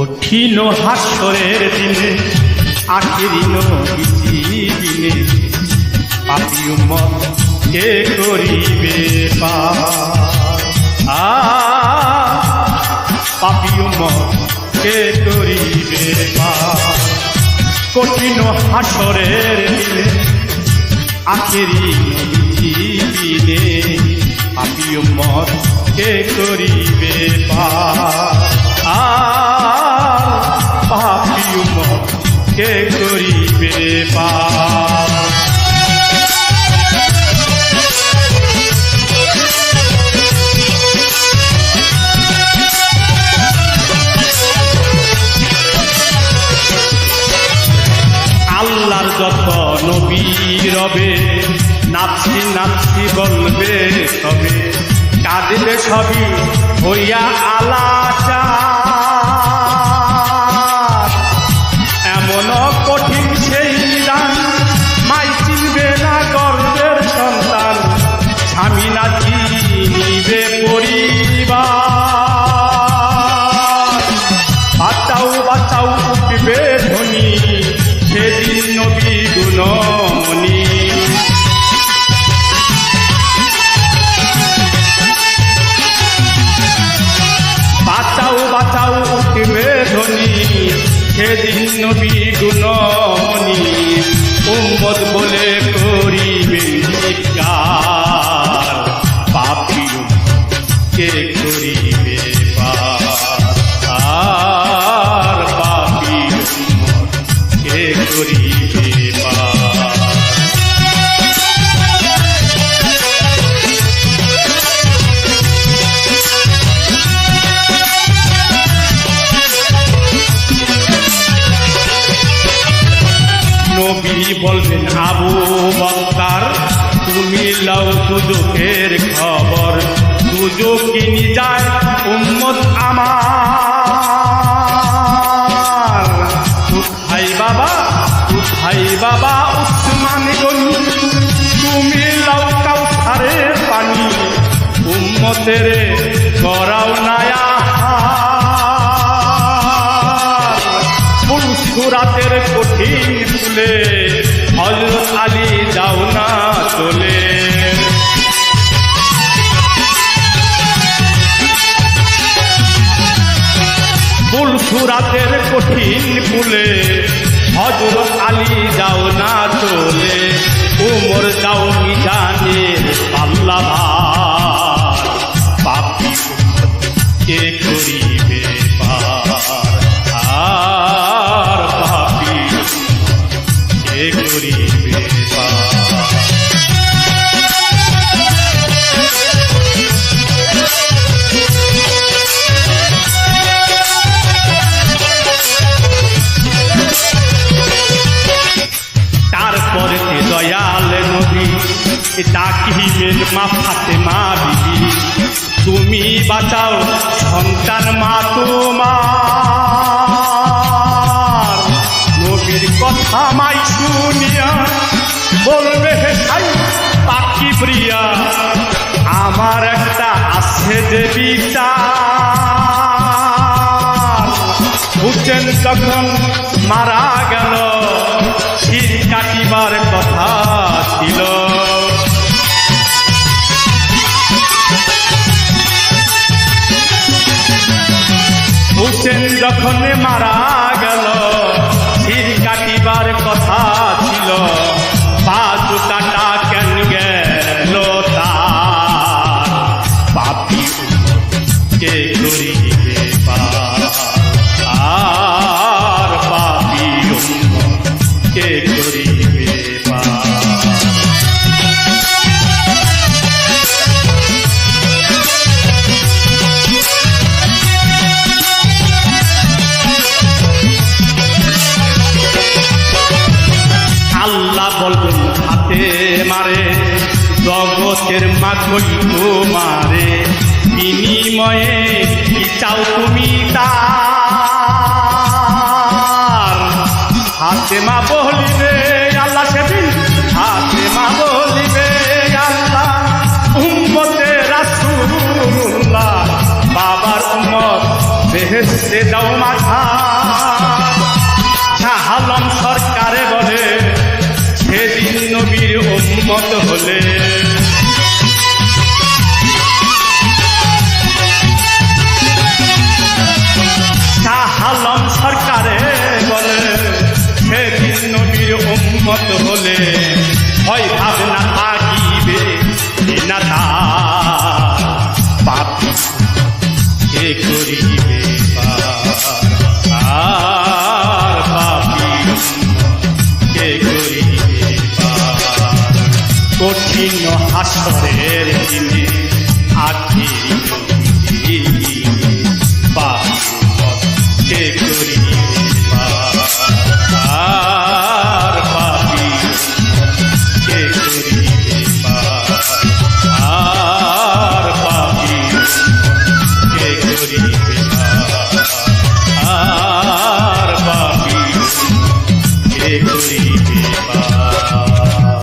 কঠিন হাস্যরের দিনে, আখেরি দিনে পাপি উম্মত কে করিবে পার আ পাপি উম্মত কে করিবে কঠিন হাসরের দিনে, আখেরি দিনে পাপি উম্মত কে করিবে পার কে করিবে আল্লাহর যত নবী রবে নাচি নাচি বলবে সবে সবই হইয়া আলাচা বাঁচাও উঠবে ধ্বনি। সেদিন নবী গুণমণি উম্মত বলে করিবে নবী বলবেন, আবু বক্তার, তুমি লাও দুজকের খবর। দুজক কিনি যায় উম্মত আমার। কোথায় বাবা কোথায় বাবা উসমান তুমি লাও কাউসারের পানি উম্মতের বিবি তুমি বাঁচাও সন্তান মা তোমার। নবীর কথা মাই শুনিয়া বলবে, হে সাই পাখি প্রিয়া, আমার একটা আছে বিচার। হুসেন যখন মারা হুসেন যখন মারা গেল শির কাটিবার কথা ছিল। বাজু কাটা কেন গেল পাপি কে আল্লাহ বলবেন, হাতে মারে, জগতের মাঝই তোমারে। বিনিময়ে কি চাও তুমি তার? হাতে মা বলিবে, আল্লাহ সেদিন হাতে মা বলিবে, আল্লাহ উম্মতে রাসুল্লাহ বাবার উম্মত বেহেস্তে দাও মাথা। হলে শাহালম সরকারে বলে সেদিন নবীর উন্মত হলে হয় ভাবনা থাকিবে না তা Sim.